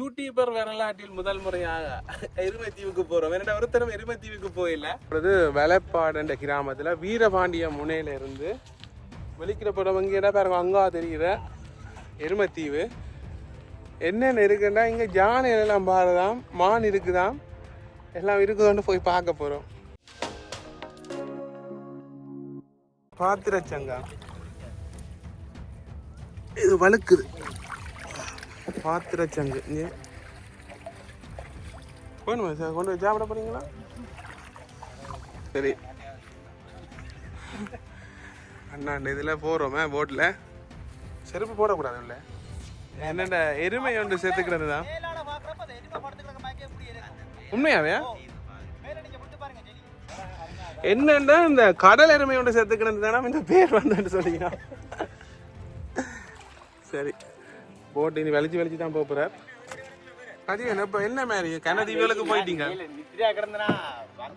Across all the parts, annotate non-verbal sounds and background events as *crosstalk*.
YouTuber வரலாற்றில் முதல் முறையாக எருமைத்தீவுக்கு போறோம். என்னோட ஒருத்தரும் எருமைத்தீவுக்கு போயில அது வெலப்பாடுன்ற கிராமத்துல வீரபாண்டிய முனையில இருந்து வெளிக்கிற படம் இடம் பாருங்க அங்கா தெரிகிற எருமைத்தீவு. என்னென்ன இருக்குன்னா இங்கே ஜானை எல்லாம் பாருதாம் மான் இருக்குதாம் எல்லாம் இருக்குதோன்னு போய் பார்க்க போகிறோம் பாத்திரச்சங்கா. இது வழுக்குது. பாத்திரச்சங்கு இங்கே. போகணுமா சார்? கொண்டு போய் சாப்பிட போறீங்களா? சரி. அண்ணா இதில் போகிறோமே போட்டில் செருப்பு போடக்கூடாது இல்லை என்னென்ன எருமை ஒன்று சேர்த்துக்கிறது தான் உண்மையாவே? என்னன்னா இந்த கடல் எருமை ஒன்று சேர்த்துக்கிறது தானே இந்த பேர் வந்தேன்னு சொல்லிக்கிறான் சரி. போட்டு இனி வலிச்சு வலிச்சு தான் போகிறார் அது என்ன இப்போ என்ன மாதிரி? கனதீவுகளுக்கு போயிட்டீங்க?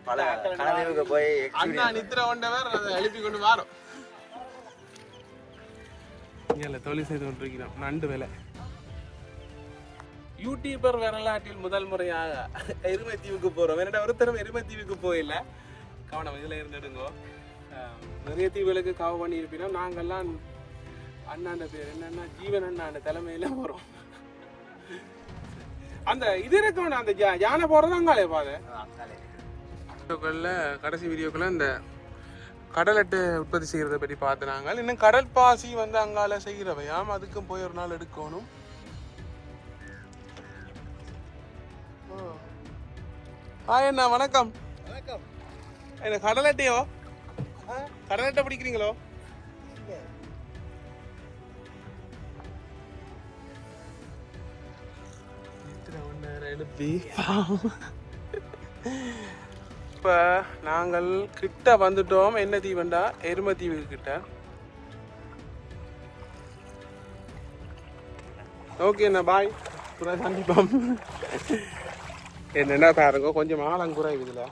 பல கனதீவுக்கு போய் அண்ணா நித்திர கொண்டவர் அதை எழுப்பி கொண்டு வாரோம் இல்லை தொழில் செய்து கொண்டிருக்கிறோம். நண்டு வேலை. யூடியூபர் வரலாற்றில் முதல் முறையாக எருமத்தீவுக்கு போகிறோம் என்னடா ஒருத்தரும் எருமத்தீவுக்கு போயில கவனம் இதில் இருந்துடுங்கோ. நிறைய தீவுகளுக்கு காவு பண்ணியிருப்பினோம். நாங்கள்லாம் அண்ணாண்ட பேர் என்னன்னா ஜீவன் அண்ணாண்ட தலைமையில போகிறோம் அந்த இது இருக்கணும் அந்த ஜா- யானை போகிறது அங்காலே பாதை வீடியோக்களில் கடைசி வீடியோக்குள்ள இந்த கடலட்டை உற்பத்தி செய்கிறத பற்றி பார்த்துனாங்க இன்னும் கடல் பாசி வந்து அங்கால செய்கிறவையாம் அதுக்கும் போய் ஒரு நாள் எடுக்கணும். ஓ. ஹாய் அண்ணா வணக்கம். வணக்கம். என்ன கடலட்டையோ? கடலட்டை பிடிக்கிறீங்களோ? *laughs* இப்போ நாங்கள் கிட்ட வந்துட்டோம். என்ன தீவுண்டா? எரும தீவுக்கு கிட்ட. ஓகே அண்ணா பாய் புறா சந்திப்போம். என்னென்ன பாருங்க கொஞ்சம் ஆழம் குறைவு இதில்.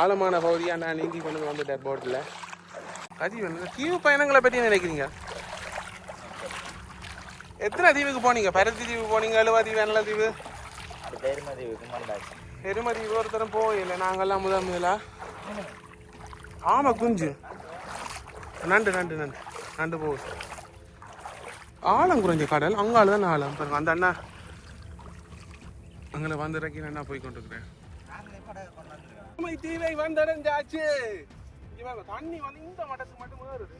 ஆழமான பகுதியாக நான் நீந்தி கொண்டு வந்துட்டேன் போட்டில் அது வந்து தீவு பயணங்களை பற்றி நினைக்கிறீங்க? எத்தனை தீவுக்கு போனீங்க? பருத்தி தீவு போனீங்க அழுவா தீவு நல்ல தீவு? எருமதீவுக்கு மண்டாச்சு எருமதி ஒருத்தரும் போயில்லை நாங்கெல்லாம் முதல் முதலா ஆமா குஞ்சு. நண்டு நண்டு நண்டு. நண்டு போகுது ஆழம் குறைஞ்ச கடல் அங்கால தான் ஆழம். பாருங்க அந்த அண்ணா. அங்கே வந்து இறக்கி நான் போய் கொண்டிருக்கிறேன்? தீவை வந்தடைஞ்சாச்சு. இங்க பாருங்க, தண்ணி வந்து இந்த மட்டத்துக்கு மட்டும் வருது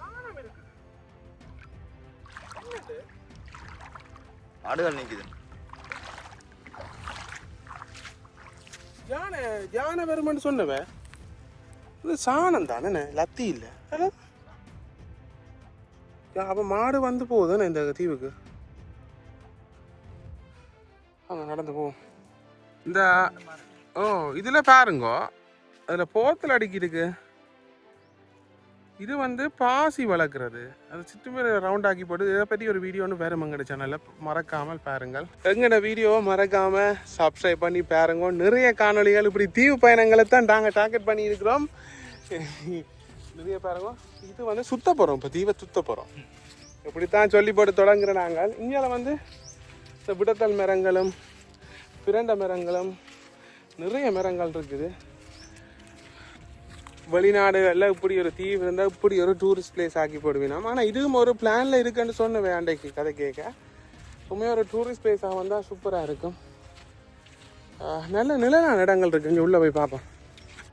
காணாம இருக்குது. என்னது? மாடுகள் ஜான ஜான யானை வருமான்னு சொன்னவன். இது சாணம் தானே லத்தி இல்லை. அப்போ மாடு வந்து போகுதுண்ணே இந்த தீவுக்கு. அங்கே நடந்து போவோம். இந்த ஓ இதில் பாருங்கோ. அதில் போத்தில் அடிக்கிருக்கு இது வந்து பாசி வளர்க்குறது. அது சுற்றுமே ரவுண்ட் ஆக்கி போட்டு இதை பற்றி ஒரு வீடியோ ஒன்று வேறு மங்கட சேனலில் மறக்காமல் பாருங்கள். எங்கட வீடியோவை மறக்காமல் சப்ஸ்கிரைப் பண்ணி பாருங்க. நிறைய காணொளிகள் இப்படி தீவு பயணங்களை தான் நாங்கள் டார்கெட் பண்ணியிருக்கிறோம். நிறைய பாருங்க. இது வந்து சுத்த போகிறோம் இப்போ தீவை சுத்த போகிறோம் இப்படித்தான் சொல்லி போட்டு தொடங்குற நாங்கள். இங்கே வந்து இந்த விடத்தல் மரங்களும் பிரண்ட மரங்களும் நிறைய மரங்கள் இருக்குது. வெளிநாடுகளில் இப்படி ஒரு தீவு இருந்தால் இப்படி ஒரு டூரிஸ்ட் பிளேஸ் ஆக்கி போடுவீனாம் ஆனால் இதுவும் ஒரு பிளானில் இருக்குன்னு சொன்னேன் அண்டைக்கு கதை கேட்க. சும்மா ஒரு டூரிஸ்ட் பிளேஸாக வந்தால் சூப்பராக இருக்கும். நல்ல நிழலான இடங்கள் இருக்குது இங்கே உள்ளே போய் பார்ப்போம்.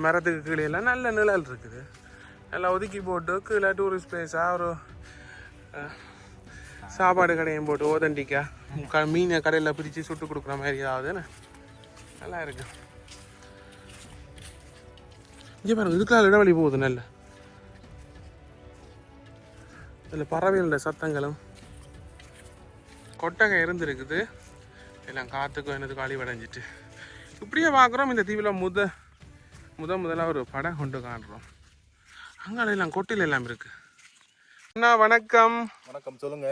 மரத்துக்கு கீழே எல்லாம் நல்ல நிழல் இருக்குது. நல்லா ஒதுக்கி போட்டு கீழே டூரிஸ்ட் பிளேஸாக ஒரு சாப்பாடு கடையும் போட்டு ஓதண்டிக்கா. க மீனை கடையில் பிரித்து சுட்டு கொடுக்குற மாதிரி ஏதாவதுன்னு நல்லா இருக்குது இங்கே பாருங்க இதுக்கெல்லாம் இடவழி போகுது நல்ல இதில் பறவைகளோட சத்தங்களும் கொட்டகை இருந்திருக்குது. எல்லாம் காற்றுக்கும் என்னது காலி வடைஞ்சிட்டு இப்படியே பார்க்குறோம் இந்த தீவில் முத முத முதலாக ஒரு படம் கொண்டு காண்றோம். அங்கே எல்லாம் கொட்டில் எல்லாம் இருக்கு. அண்ணா வணக்கம். வணக்கம் சொல்லுங்க.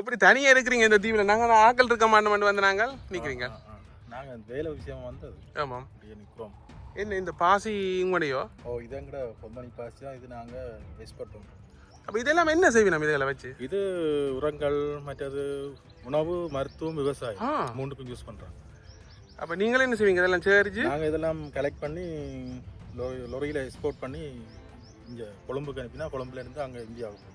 எப்படி தனியாக இருக்கிறீங்க இந்த தீவில்? நாங்கள் ஆக்கள் இருக்க மாட்டோம் வந்து நாங்கள் நிற்கிறீங்க நாங்க வேலை விஷயமா வந்தது. ஆமாம். நிக்கிறோம். என்ன இந்த பாசி உங்களுடையோ ஓ இது எங்கட பொம்மணி பாசி தான் இது நாங்க வெஸ்ட் பட்டோம் அப்போ இதெல்லாம் என்ன செய்வி நம்ம இதில் வச்சு? இது உரங்கள் மற்றது உணவு மருத்துவம் விவசாயம். ஆ. மூணுக்கும் யூஸ் பண்றோம் அப்போ நீங்களே என்ன செய்வீங்க? இதெல்லாம் சேரிச்சு நாங்க இதெல்லாம் கலெக்ட் பண்ணி லொரி லொரியில எக்ஸ்போர்ட் பண்ணி இங்க கொழும்புக்கு அனுப்பினா கொழும்புல இருந்து அங்க இந்தியாவுக்கு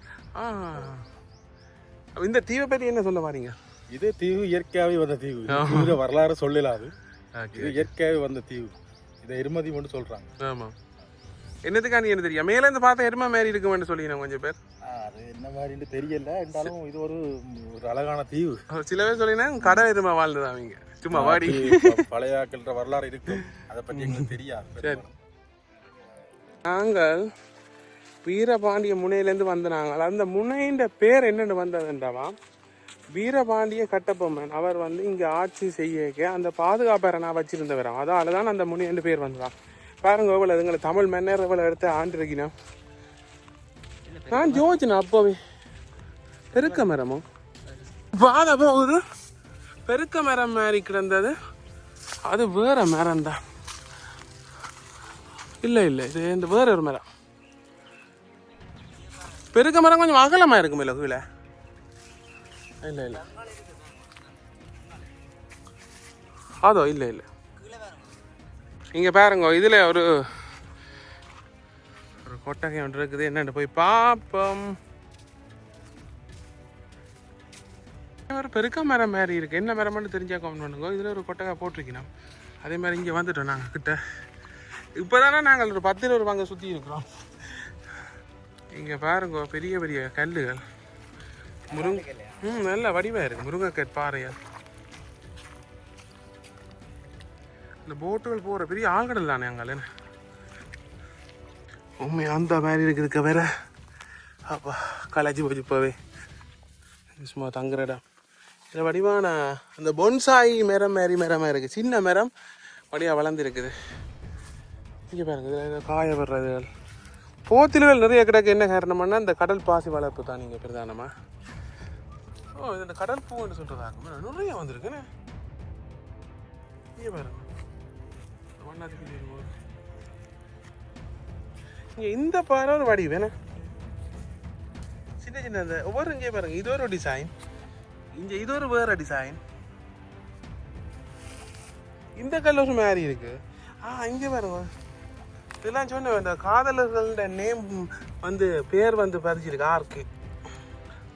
இந்த தீவை பற்றி என்ன சொல்ல வாரீங்க? இது தீவு இயற்கையாவே வந்த தீவு. வரலாறு சொல்லலாது. இது இயற்கையாவே வந்த தீவு. இதை இருமதி மட்டும் சொல்றாங்க ஆமாம் என்னத்துக்காண்டி என்ன தெரியும் மேலேருந்து பார்த்தா எருமை மாதிரி இருக்குமென்னு சொல்லிக்கிறேன் கொஞ்சம் பேர். அது என்ன மாதிரின்னு தெரியல. இருந்தாலும் இது ஒரு ஒரு அழகான தீவு. சில பேர் சொல்லினா கடல் எருமை வாழ்ந்தது அவங்க. சும்மா வாடி. பழைய வரலாறு இருக்கும். அதை பற்றி எங்களுக்கு தெரியாது. பெரும்பாலும். நாங்கள் வீரபாண்டிய முனையிலேருந்து வந்த நாங்கள். அந்த முனையின் பேர் என்னென்னு வந்ததுன்றவா? வீரபாண்டிய கட்டபொம்மன் அவர் வந்து இங்கே ஆட்சி செய்ய அந்த பாதுகாப்பரை நான் வச்சிருந்தவராம் அதால தான் அந்த முனியண்டு பேர் வந்தான் பாருங்க எவ்வளோ இதுங்களை தமிழ் மன்னர் எவ்வளோ எடுத்து ஆண்டு நான் ஜோதினா அப்போவே. பெருக்க மரமோ? பாத போகுது பெருக்க மரம் மாதிரி கிடந்தது. அது வேற மரம் தான் இல்லை இல்லை இது இந்த வேற ஒரு மரம். பெருக்க மரம் கொஞ்சம் அகலமாக இருக்கும் இல்லை கீழே இல்லை இல்லை அதோ இல்லை இல்லை இங்கே பாருங்க இதில் ஒரு ஒரு கொட்டகை ஒன்று இருக்குது என்னென்னு போய் பார்ப்போம் ஒரு பெருக்க மரம் மாதிரி இருக்கு என்ன மரம்னு தெரிஞ்சா கவுண்ட் பண்ணுங்க இதில் ஒரு கொட்டகை போட்டிருக்கணும் அதே மாதிரி இங்கே வந்துட்டோம் நாங்கள் கிட்ட இப்போதானே நாங்கள் ஒரு பத்து இருபது வாங்க சுற்றி இருக்கிறோம் இங்கே பாருங்க பெரிய பெரிய கல்லுகள் முருங்கை ம் நல்ல வடிவாக இருக்குது முருங்கைக்கட் பாறையா? இந்த போட்டுகள் போகிற பெரிய ஆழ்கடல் தானே அங்கே உண்மை அந்த மாதிரி இருக்குதுக்க வேற. அப்பா கலாச்சி போச்சு இப்போவே சும்மா தங்குற இடம் இதில் வடிவான அந்த பொன்சாய் மரம் மாதிரி மரமாக இருக்குது சின்ன மரம் வழியாக வளர்ந்துருக்குது. இங்கே பாருங்க இதில் காய வர்றதுகள் போத்தில்கள் நிறைய கிடக்கு. என்ன காரணம்னா இந்த கடல் பாசி வளர்ப்பு தான் நீங்கள் பிரதானமாக ஓ இது இந்த கடல் பூன்னு சொல்கிறதாங்க இருக்கும் நிறைய வந்திருக்குண்ணே இங்கே பாருங்க. ஒன்றாத்துக்கு இங்கே இந்த பாறை ஒரு வடிவு வேணா. சின்ன சின்ன இந்த ஒவ்வொரு இங்கே பாருங்க இது ஒரு டிசைன் இங்கே இது ஒரு வேற டிசைன் இந்த கல்லூரி மாதிரி இருக்கு. ஆ இங்கே பாருங்க. இதெல்லாம் சொன்ன இந்த காதலர்களோட நேம் வந்து பேர் வந்து பதிச்சிருக்கு ஆர்கே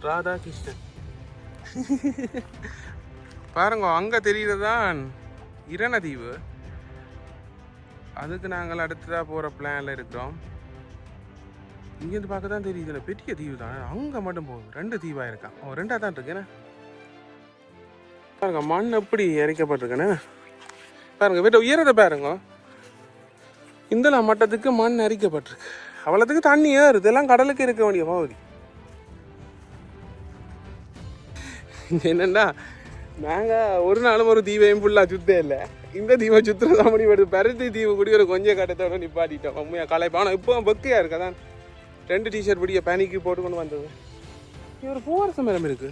ராதா கிருஷ்ணன் *laughs* பாருங்க அங்க தெரியுறதுதான் இரணதீவு. அதுக்கு நாங்கள் அடுத்ததாக போகிற பிளானில் இருக்கிறோம். இங்கேருந்து பார்க்க தான் தெரியுது இல்லை பெரிய தீவு தான் அங்கே மட்டும் போகுது ரெண்டு தீவாக இருக்கான். ஓ ரெண்டாக தான் இருக்குண்ணே பாருங்க மண் எப்படி இறைக்கப்பட்டிருக்குண்ணே பாருங்க வீட்டை உயரத்தை பாருங்க. இந்த மட்டத்துக்கு மண் அரிக்கப்பட்டிருக்கு. அவ்வளோத்துக்கு தண்ணி ஏறுது இதெல்லாம் கடலுக்கு இருக்க வேண்டிய பகுதி என்னென்னா நாங்கள் ஒரு நாளும் ஒரு தீவையும் ஃபுல்லாக சுத்தே இல்லை. இந்த தீவை சுற்றுறதா முடிவு பருத்தி தீவு குடி ஒரு கொஞ்சம் கட்டத்தோட நிப்பாட்டிட்டோம். உண்மையாக களைப்பா. ஆனால் இப்போ பக்கையாக இருக்கா? தான் ரெண்டு டிஷர்ட் பிடிக்க பேனிக்கு போட்டு கொண்டு வந்தது. இவர் ஒரு பூவரசம் மரம் இருக்கு.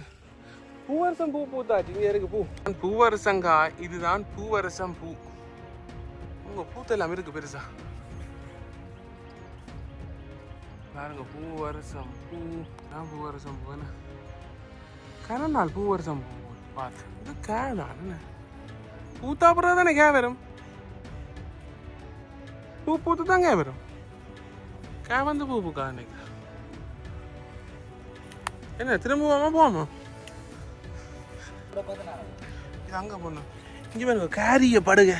பூவரசம் பூ பூத்தாச்சு. இங்கே இருக்கு பூ. பூவரசங்கா? இதுதான் பூவரசம் பூ. உங்கள் பூத்தெல்லாம் இருக்கு பெருசா. பாருங்க பூவரசம் பூ. நான் பூவரசம் பூ கரநாள் பூவரசம் பூ பார்த்து இது கேதான் என்ன? பூத்தா தானே கே வரும்? பூ பூத்து தான் கே வரும். கே வந்து பூ பூக்கா அன்னைக்கு என்ன திரும்புவோமா போமா இது அங்கே போனோம் இங்கே பாருங்க காரிய படுக.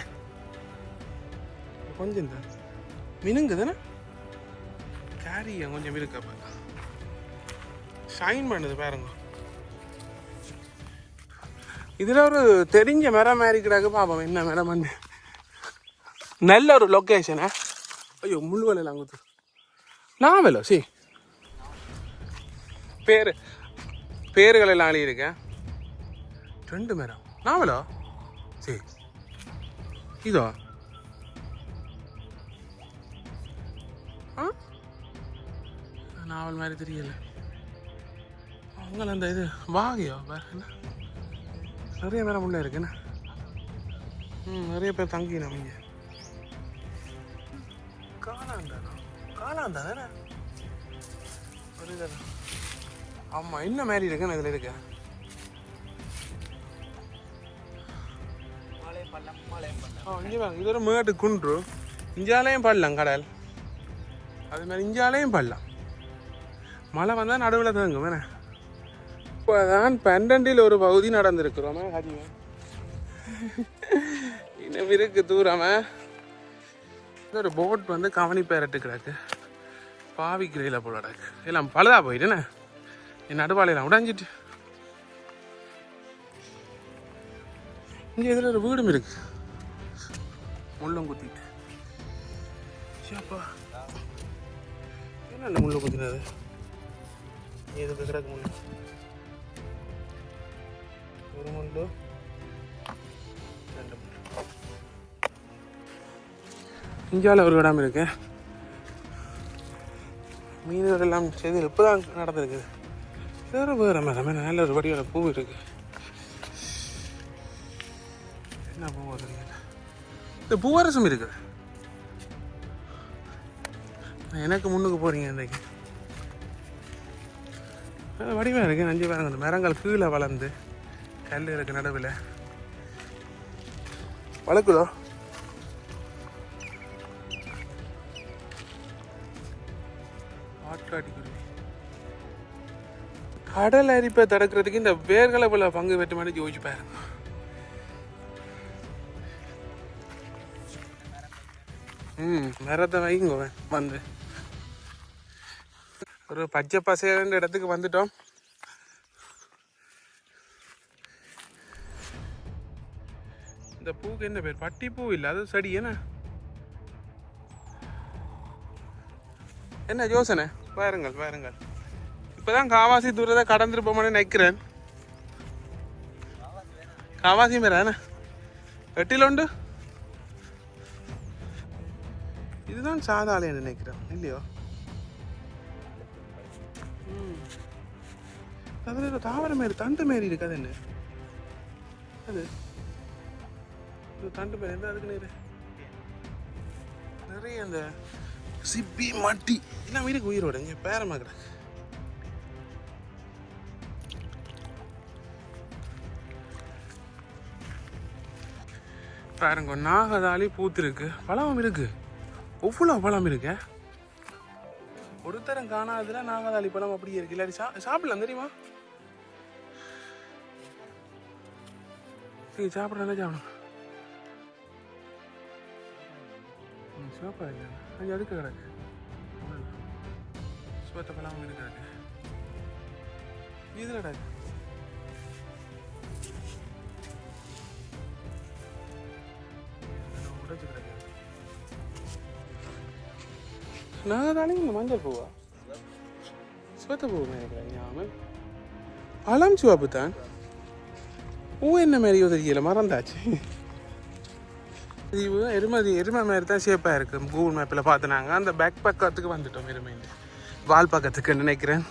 கொஞ்சம் தான் மினுங்க கேரிய காரிய கொஞ்சம் இருக்க ஷைன் பண்ணுது பாருங்க. இதில் ஒரு தெரிஞ்ச மரம் மாதிரி கிடக்கு பாப்போம் என்ன மேடம் வந்து நல்ல ஒரு லொக்கேஷனா ஐயோ முள்வலையில் அங்குத்து நாவலோ சி. பேர் பேர்கள் எல்லாம் எழுதியிருக்கேன் ரெண்டு மரம் நாவலோ சரி இதோ. ஆ? நாவல் மாதிரி தெரியல. அவங்கள அந்த இது வாகையோ வேற என்ன? நிறைய பேர் உள்ள இருக்குண்ணே ம் நிறைய பேர் தங்கிண்ணா இங்கே. காலாந்தானா? காலாந்தா தானே ஆமாம் என்ன மாதிரி இருக்குன்னு இதில் இருக்கு? ஆ இது ஒரு மேட்டு குன்று. இஞ்சாலையும் பாடலாம் கடல். அது மாதிரி இஞ்சாலையும் பாடலாம். மழை வந்தால் நடுவில் தங்கும் வேணே இப்போ தான் பன்னெண்டில் ஒரு பகுதி நடந்திருக்கிறோமே. ஹரிமே இன்னும் இருக்கு தூரமே ஒரு போட் வந்து கவனி பேரட்டு கிடக்கு. பாவி கிரையில் போல கிடக்கு. எல்லாம் பழுதா போயிட்டுண்ணே என் நடுவாளையெல்லாம் உடஞ்சிட்டு. இங்கே இதில் ஒரு வீடும் இருக்கு. முள்ளம் குத்திட்டு. சியாப்பா என்ன முள்ளு குத்தினது? எதுக்கு கிடக்கு முள்ளு. ஒரு ரெண்டு இந்தியாவில் ஒரு இடம் இருக்கு மீனவர் எல்லாம் செய்து இப்போ தான் நடந்திருக்குது வேறு வேறு மேலே நல்ல ஒரு வடியோட பூ இருக்கு என்ன பூ இந்த பூவரசம் இருக்குது எனக்கு முன்னுக்கு போகிறீங்க இன்றைக்கு வடிவம் வடிவாக இருக்கு நஞ்சு பாருங்க இந்த மரங்கள் கீழே வளர்ந்து கல் இருக்கு நடுவில். வளர்க்குதோ? கடல் அரிப்பை தடுக்கிறதுக்கு இந்த வேர்களை போல பங்கு பெற்ற மாதிரி யோசிச்சு பாருங்க ம் மரத்தை வைங்க வந்து. ஒரு பச்சை பசையான இடத்துக்கு வந்துட்டோம். பூவுக்கு என்ன பேர்? பட்டி பூ இல்லை அது செடி என்ன? என்ன யோசனை? பாருங்கள் பாருங்கள். இப்போதான் காவாசி தூரத்தை கடந்துருப்போம்னு நினைக்கிறேன். காவாசி மேரா என்ன? எட்டிலுண்டு இதுதான் சாதாலயம் நினைக்கிறேன் இல்லையோ? அதில் அதுல தாவர மாரி தண்டு மாரி இருக்காது என்ன? அது? தண்டு பேர் என்ன அதுக்கு நிறைய அந்த சிப்பி மட்டி. எல்லாம் வீட்டுக்கு உயிரோட இங்கே பேரமா கிடக்கு பாருங்க நாகதாளி பூத்திருக்கு பழம் இருக்கு. எவ்வளோ பழம் இருக்கு? ஒருத்தரம் காணாதுல நாகதாளி பழம் அப்படியே இருக்கு. இல்லாட்டி சா சாப்பிடலாம் தெரியுமா? சரி சாப்பிட சாப்பிடணும் சாப்பிடும் ம், அது எதுக்கு கிடக்கு. சிவத்தை பழம் இருக்கு கிடக்கு இது. கிடக்கு உடைச்சு கிடக்கு நான் தானே இந்த மஞ்சள் பூவா? சிவத்த பூ நினைக்கிறேன் ஞாபகம் பழம் சிவப்பு தான். பூ என்ன மாதிரி தெரியல மறந்தாச்சு. தீவு எருமதி எருமை மாதிரி தான் ஷேப்பாக இருக்குது கூகுள் மேப்பில் பார்த்துனாங்க அந்த பேக் பக்கத்துக்கு வந்துட்டோம் எருமைண்டு வால் பக்கத்துக்கு நினைக்கிறேன்.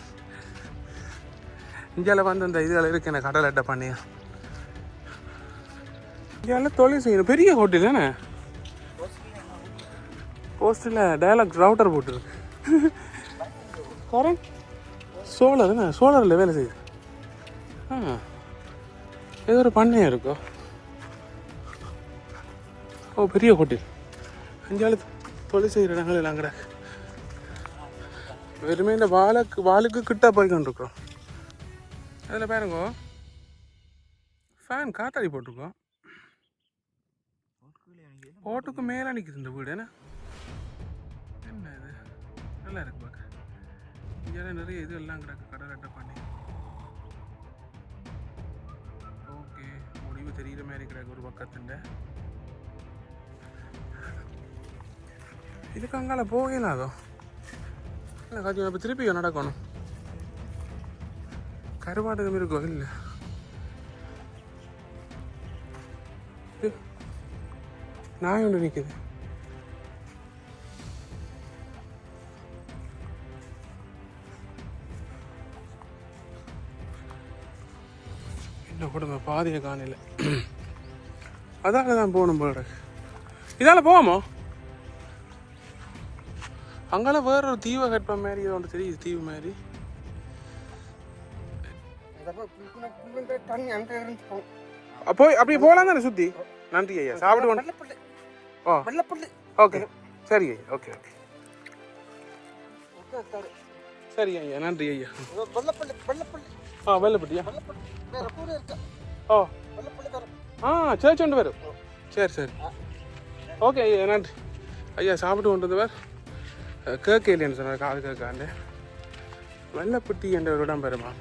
இந்தியாவில் வந்து அந்த இதுகள் இருக்கு எனக்கு கடல் அட்டை பண்ணி இந்தியாவில் தொழில் செய்யணும் பெரிய ஹோட்டல் தானே? போஸ்ட்டில் டயலாக் ரவுட்டர் போட்டுருக்கு. கரெக்ட் சோலர் தானே? சோலரில் வேலை செய்யுது. ஆ. ஏதோ ஒரு பண்ணையாக இருக்கோ? ஓ பெரிய ஹோட்டல். அஞ்சாலு தொழில் செய்கிற இடங்கள் எல்லாம் கிடக்கு வெறுமே இந்த வாழைக்கு வாளுக்கு கிட்ட போய் கொண்டிருக்கோம் அதில் பாருங்க. ஃபேன் காத்தாடி போட்டிருக்கோம். போட்டுக்கு மேலே நிற்கிது இந்த வீடு என்ன? என்ன இது? நல்லா இருக்கு பார்க்க இங்கே நிறைய இது எல்லாம் கிடக்கு கடல் அட்டை பண்ணி. ஓகே முடிவு தெரிகிற மாதிரி கிடக்கு ஒரு பக்கத்துண்ட. இதுக்கு அங்கால போகலாதோ இல்லை கொஞ்சம் இப்போ திருப்பி நடக்கணும். கருவாட்டகம் இருக்கோ இல்லை. நாய் ஒன்று நிற்குது என்ன கொடுமை பாதியை காணல. அதால தான் போகணும் போல இதால போவோமோ? அங்கெல்லாம் வேற ஒரு தீவை கட்ப மாதிரி ஏதோ ஒன்று தெரியுது தீவு மாதிரி. போய் அப்படி போகலாம் தானே சுத்தி? நன்றி ஐயா சாப்பிட்டு ஓ. ஓகே. சரி ஐயா ஓகே ஓகே. சரி ஐயா நன்றி ஐயா. வெள்ளப்பள்ளி வெள்ளப்பள்ளி ஆ வெள்ளப்பட்டியா? ஓ. ஆ சர்ச் கொண்டு வரும் சரி சரி. ஓகே ஐயா நன்றி. ஐயா சாப்பிட்டு கொண்டு வந்தவர். கேட்க இல்லைன்னு சொன்னார் காது கேட்காண்டு. வெள்ளப்பட்டி என்ற ஒரு இடம் பெருமா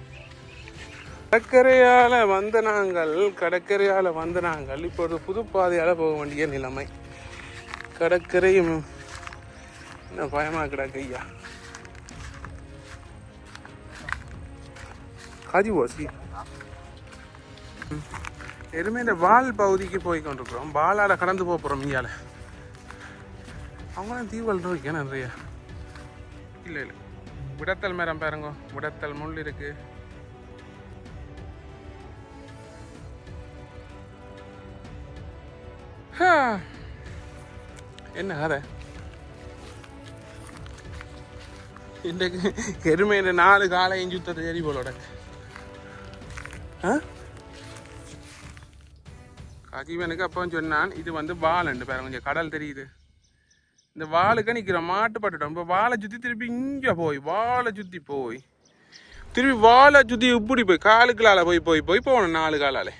கடற்கரையால் வந்த நாங்கள் கடற்கரையால் வந்த நாங்கள் இப்பொழுது புதுப்பாதையால் புது பாதையால் போக வேண்டிய நிலைமை. கடற்கரையும் என்ன பயமாக கிடக்கு ஐயா? காஜி ஓசி. எதுவுமே இந்த வால் பகுதிக்கு போய் கொண்டிருக்கிறோம். வாலால் கடந்து போக போகிறோம் இங்கால அவங்களாம் தீவல் இருக்கேன் நிறையா இல்லை இல்லை. விடத்தல் மரம் பாருங்க. விடத்தல் முள் இருக்கு. என்ன கதை? இன்றைக்கு எருமையில நாலு காலையும் சுத்தது எரி போலோட. ஆ? அப்போ சொன்னான் இது வந்து பாலண்டு பாருங்க கொஞ்சம் கடல் தெரியுது. இந்த வாளுக்கு நிற்கிறோம் மாட்டு இப்போ வாழை சுற்றி திருப்பி இங்கே போய் வாழை சுற்றி போய். திருப்பி வாழை சுற்றி இப்படி போய் காலுக்குலால போய் போய் போய் போகணும் நாலு காலால்.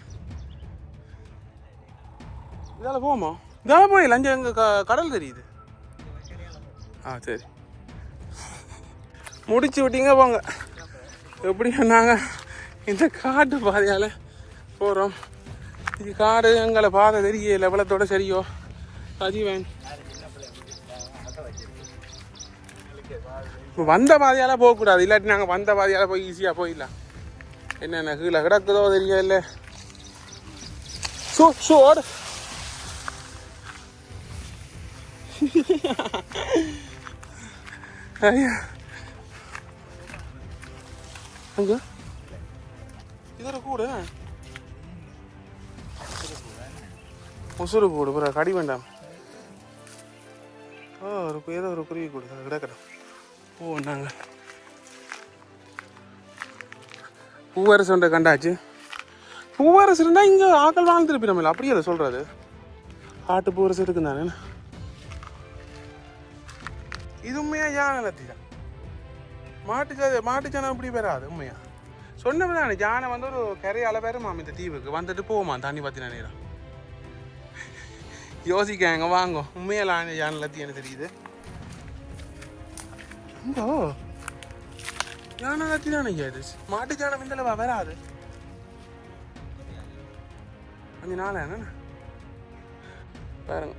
இதால் போமா இதால் போய் லஞ்சம் எங்கே க- கடல் தெரியுது. ஆ சரி. முடிச்சு விட்டீங்க போங்க. எப்படி நாங்கள் இந்த காட்டு பாதையால் போகிறோம் இது காடு எங்களை பாதை தெரியல எவ்வளோத்தோட சரியோ. அஜீவன் வந்த பாதையால போகக்கூடாது. இல்லாட்டி நாங்கள் வந்த பாதையால போய் ஈஸியாக போயிடலாம். என்னென்ன கீழே கிடக்குதோ தெரியல இல்லை ஸோ ஓடு. ஐயா. இதோட கூட. உசுறு கூடு பிற கடி வேண்டாம். ஓ ஒரு ஏதோ ஒரு குருவி கூடு. அது போவோம் நாங்கள் பூவரசு ஒன்றை கண்டாச்சு. பூவரசு இருந்தால் இங்கே ஆக்கள் வாழ்ந்துருப்பி நம்ம அப்படியே அதை சொல்கிறது ஆட்டு பூவரசு இருக்கு தானே. இது உண்மையாக யானை லத்தி தான் மாட்டுக்கு மாட்டுச்சானம் இப்படி வராது உண்மையா? சொன்னவன் தானே யானை வந்து ஒரு கரையால் வருமாம் இந்த தீவுக்கு. வந்துட்டு போவோமா தண்ணி பற்றின நேரம்? யோசிக்காங்க வாங்க. உண்மையில யானை லத்தி எனக்கு தெரியுது. இங்கோ யானை லத்தி தானே இது மாட்டு ஜானம் இந்த வராது. கொஞ்ச நாள் என்ன? பாருங்க.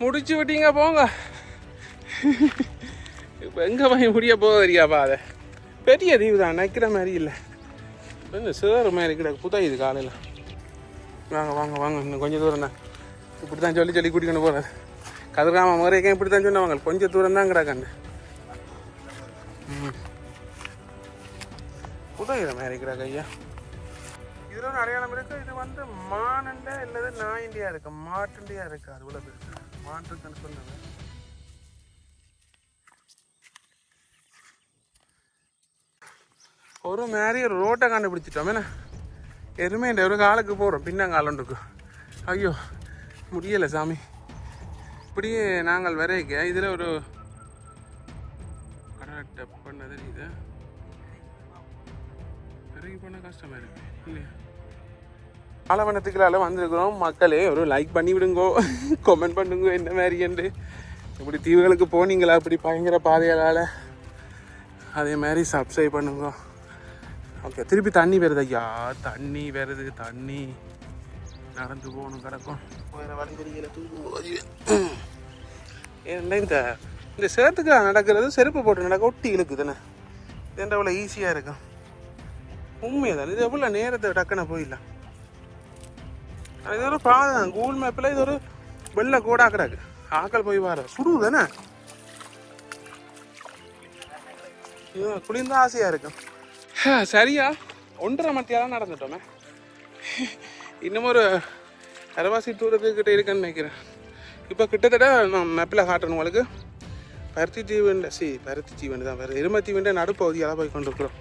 முடிச்சு விட்டீங்க போங்க. இப்போ எங்கே போய் முடிய போகிறியாப்பா அதை? பெரிய தீவு தான் நிற்கிற மாதிரி இல்லை. இந்த சேறு மாதிரி கிடக்கு இது காலையில். வாங்க வாங்க வாங்க இன்னும் கொஞ்சம் தூரம் தான். இப்படி தான் சொல்லி சொல்லி குடிக்கணும் போகிறேன் கதிர்காம முறைக்கும் இப்படி தான் சொன்னவங்க. கொஞ்சம் தூரம் தான் கிடக்காண்டு ம். புதையிற மாதிரி இருக்கிறாங்க ஐயா இதில் ஒரு அடையாளம் இருக்கு. இது வந்து மானண்டா இல்லது நாயிண்டியா இருக்கு? மாட்டுண்டியா இருக்கு? அது உள்ள இருக்கு மாட்டுக்குன்னு சொன்னாங்க ஒரு மாதிரி ஒரு ரோட்டை கண்டுபிடிச்சிட்டோம். என்ன? எதுவுமே ஒரு காலுக்கு போகிறோம் பின்னங்காலண்டுக்கு ஐயோ முடியலை சாமி. இப்படியே நாங்கள் வரைக்க இதில் ஒரு கடை டப் பண்ணது இது. இறங்கி பண்ண கஷ்டமா இருக்கு இல்லையா? ஆலவனத்துக்குள்ளால வந்திருக்கிறோம். மக்களே ஒரு லைக் பண்ணி விடுங்கோ கமெண்ட் பண்ணுங்க என்ன மாதிரி என்று. இப்படி தீவுகளுக்கு போனீங்களா? இப்படி பயங்கர பாதையால் அதே மாதிரி சப்ஸ்கிரைப் பண்ணுங்க. ஓகே திருப்பி தண்ணி வருது ஐயா. தண்ணி வருது தண்ணி. நடந்து போகணும் கிடக்கும். வேறு தூக்கு ஏன்னா இந்த இந்த சேத்துக்கு நடக்கிறது செருப்பு போட்டு நடக்க ஒட்டி இழுக்கு தானே இது அவ்வளோ ஈஸியாக இருக்கும். உண்மைதான். இது எவ்வளோ நேரத்தை டக்குன்னு போயிடலாம். இது ஒரு பாதை தான் கூகுள் மேப்பில் இது ஒரு வெள்ளை கோடா கிடக்கு. ஆக்கள் போய் வர. சுடு தானே குளிர்ந்த ஆசையாக இருக்கும். சரியா. ஒன்றரை மத்தியாலாம் நடந்துட்டோமே. இன்னும் ஒரு அரைவாசி தூரத்துக்கிட்ட இருக்குன்னு நினைக்கிறேன். இப்போ கிட்டத்தட்ட நான் மேப்பில் காட்டுறேன் உங்களுக்கு. பருத்தி தீவுண்ட சி பருத்தி தீவுண்டு தான். வேறு எருமை தீவுண்ட நடுப்பகுதியாக போய் கொண்டிருக்கிறோம்.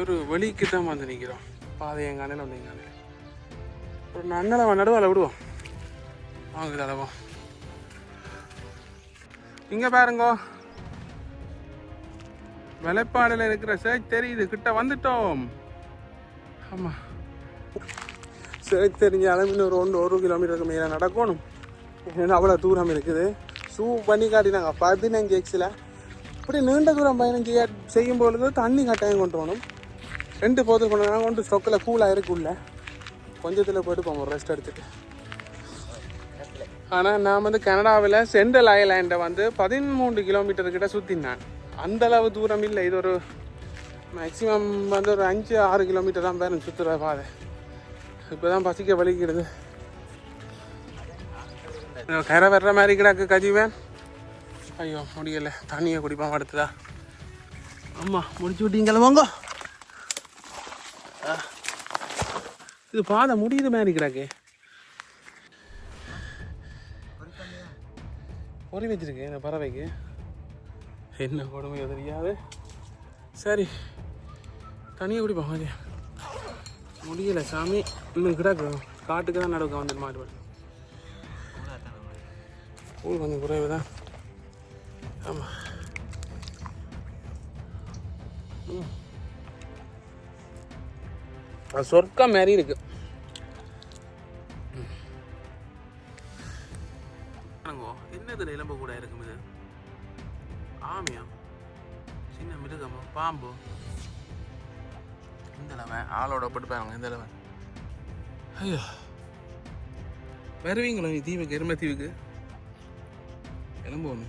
ஒரு வெளிக்கு தான் வந்து நிற்கிறோம் பாதை வந்து எங்கள் அண்ணன் ஒரு நன்னலை நடுவால் விடுவோம். வாங்க தடவோம் இங்கே பாருங்கோ. வெளைப்பாடில் இருக்கிற சேர்ச் தெரியுது. கிட்ட வந்துட்டோம். ஆமாம் சேர்ச் தெரிஞ்சாலும் இன்னும் ஒரு ஒன்று ஒரு கிலோமீட்டருக்கு மேலே நடக்கணும். ஏன்னா அவ்வளோ தூரம் இருக்குது. ஷூ பண்ணி காட்டினாங்க. பதினஞ்சு எக்ஸில் இப்படி நீண்ட தூரம் பயணம் செய்ய செய்யும் பொழுது தண்ணி கட்டாயம் கொண்டு போகணும் ரெண்டு போது கொண்டு கொண்டு ஸ்டொக்கில் கூலாக இருக்குள்ள கொஞ்சத்தில் போயிட்டு போவோம். ரெஸ்ட் எடுத்துட்டு. ஆனால் நான் வந்து கனடாவில் சென்ட்ரல் ஐலாண்டை வந்து பதிமூன்று கிலோமீட்டர் கிட்ட சுற்றினேன் அந்தளவு தூரம் இல்லை. இது ஒரு மேக்ஸிமம் வந்து ஒரு அஞ்சு ஆறு கிலோமீட்டர் தான் பேரன் சுற்றுற பாதை. இப்போ தான் பசிக்க வலிக்கிறது கரை வர்ற மாதிரி கிடக்கு கஜிவேன் ஐயோ முடியலை. தண்ணியை குடிப்பான் அடுத்ததா. ஆமாம் முடிச்சு விட்டீங்களா வாங்க இது பாதை முடியுது மாதிரி கிடக்கு. பொறி வச்சிருக்கு இந்த பறவைக்கு. என்ன கொடுமையோ தெரியாது. சரி. தனியாக குடிப்போம் முடியலை முடியல சாமி. இன்னும் கிடக்கு. காட்டுக்கு தான் நடக்க வந்து மாட்டு கூழ் கொஞ்சம் குறைவு தான் ஆமாம் அது சொர்க்கம் மாரி இருக்கு என்னது எலும்பு கூட இருக்கும் இது ஆமியா சின்ன மிருகமோ பாம்பு இந்த லவன் ஆளோட போட்டு பாருங்க இந்த லவன் ஐயோ வருவீங்களா நீ தீவுக்கு எருமை தீவுக்கு ஒன்று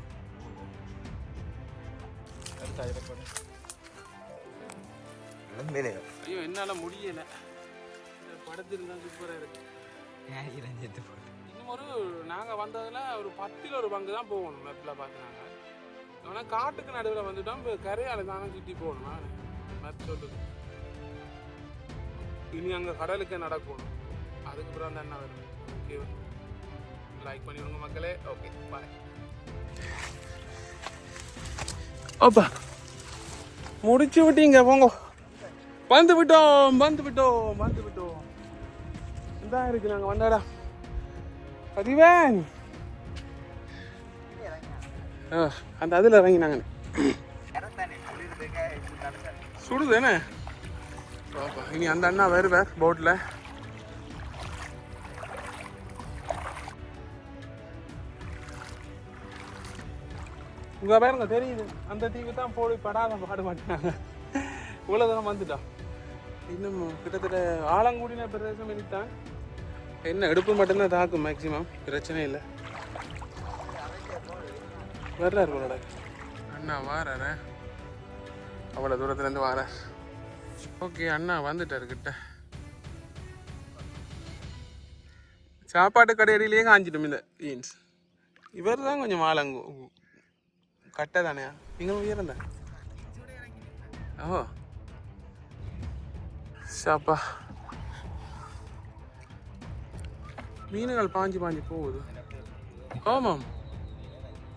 ஐயோ என்னால் முடியல. படத்திருந்தா சூப்பராக இருக்கு. இன்னும் ஒரு நாங்கள் வந்ததில் ஒரு பத்தில் ஒரு பங்கு தான் போகணும் மேப்பில் பார்த்து நாங்கள் ஆனால் காட்டுக்கு நடுவில் வந்துட்டோம் இப்போ கரையால் தானே சுற்றி போகணும் மேப் சொல்லுது இனி அங்கே கடலுக்கு நடக்கணும். அதுக்கு அப்புறம் அந்த என்ன வரும். ஓகே லைக் பண்ணி விடுங்க மக்களே. ஓகே பாய் அப்பா. முடிச்சு விட்டீங்க போங்க. வந்து விட்டோம் வந்து விட்டோம் வந்து விட்டோம். இதான் இருக்கு நாங்கள் வந்தாடா பதிவேன். ஆ, அந்த அதில் இறங்கினாங்க சுடுது என்ன? இனி அந்த அண்ணா வருவார் போட்டில் உங்க பாருங்க தெரியுது. அந்த தீவு தான் போய் படாத பாட மாட்டாங்க. இவ்வளோ தூரம் வந்துட்டோம் இன்னும் கிட்டத்தட்ட ஆலங்குடின பிரதேசம் இதுதான் என்ன எடுப்பு மட்டும்தான் தாக்கும் மேக்சிமம் பிரச்சனை இல்லை. வர்றார் உங்களோட அண்ணா வாரார. அவ்வளோ தூரத்துலேருந்து வாரார். ஓகே அண்ணா வந்துட்டார் கிட்ட. சாப்பாட்டு கடையிலேயே காஞ்சிட்டோம் இந்த ஜீன்ஸ் இவர் தான் கொஞ்சம் ஆலங்கு கட்டை தானே நீங்கள் உயர்ந்த ஓ. சாப்பா மீன்கள் பாஞ்சு பாஞ்சு போகுது. ஆமாம்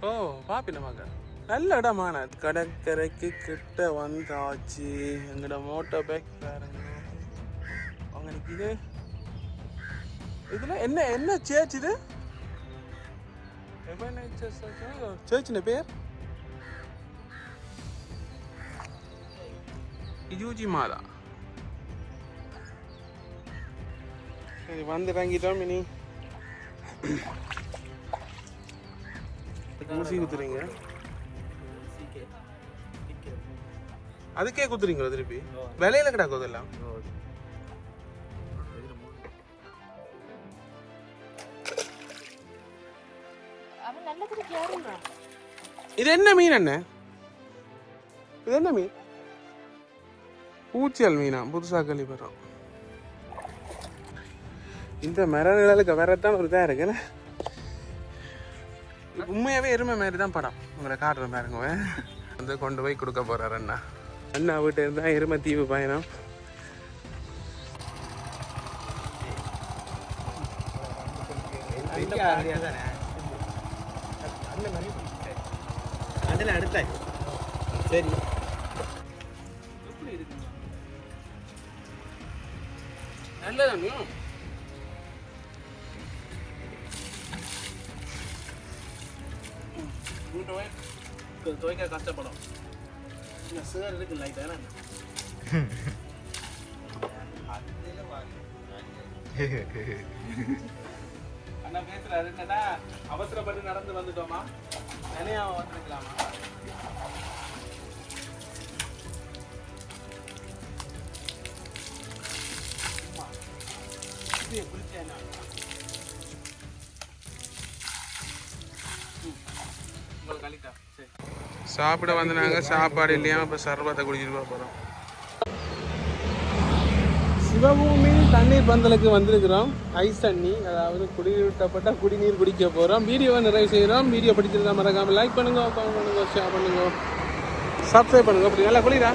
ஓ பாப்பினமாக நல்ல இடமான கடற்கரைக்கு கிட்ட வந்தாச்சு. எங்களோட மோட்டோ பைக் பாருங்க. அவங்க இது. இதில் என்ன என்ன சேர்ச் இது? சர்ச்சின பேர்? யூஜி மாதா சரி வந்து இறங்கிட்டோம் இனி. ஊசி குத்துறீங்க? அதுக்கே குத்துறீங்களா திருப்பி? விலையில கிடக்கும் அதெல்லாம் இது என்ன மீன் என்ன இது என்ன மீன்? பூச்சியல் மீனா புதுசாக கழிப்பறோம் இந்த மர நிழலுக்கு வரத்தான் ஒரு இதாக இருக்குல்ல? உண்மையாகவே எருமை மாதிரி தான் படம். உங்களை காட்டுறேன் பாருங்க வந்து கொண்டு போய் கொடுக்க போகிறார் அண்ணா. அண்ணா வீட்டு இருந்தால் எருமை தீவு பயணம். அதில் அடுத்த சரி. நல்லதானியும் துவைக்க கஷ்டப்படும். இந்த சேர் இருக்கு லைட்டாக அண்ணா பேசுறாரு என்னடா அவசரப்பட்டு நடந்து வந்துட்டோமா? தனியா வந்துருக்கலாமா? சாப்பிட வந்து நாங்கள் சாப்பாடு இல்லையா? இப்போ சர்பத்தை குடிச்சிட்டு போக போகிறோம் சிவபூமி தண்ணீர் பந்தலுக்கு வந்திருக்கிறோம். ஐஸ் தண்ணி அதாவது குடியிருட்டப்பட்ட குடிநீர் குடிக்க போகிறோம் வீடியோவை நிறைவு செய்கிறோம். வீடியோ பிடிச்சிருந்தா மறக்காமல் லைக் பண்ணுங்க கமெண்ட் பண்ணுங்க ஷேர் பண்ணுங்க. சப்ஸ்கிரைப் பண்ணுங்க அப்படி நல்லா குளிரா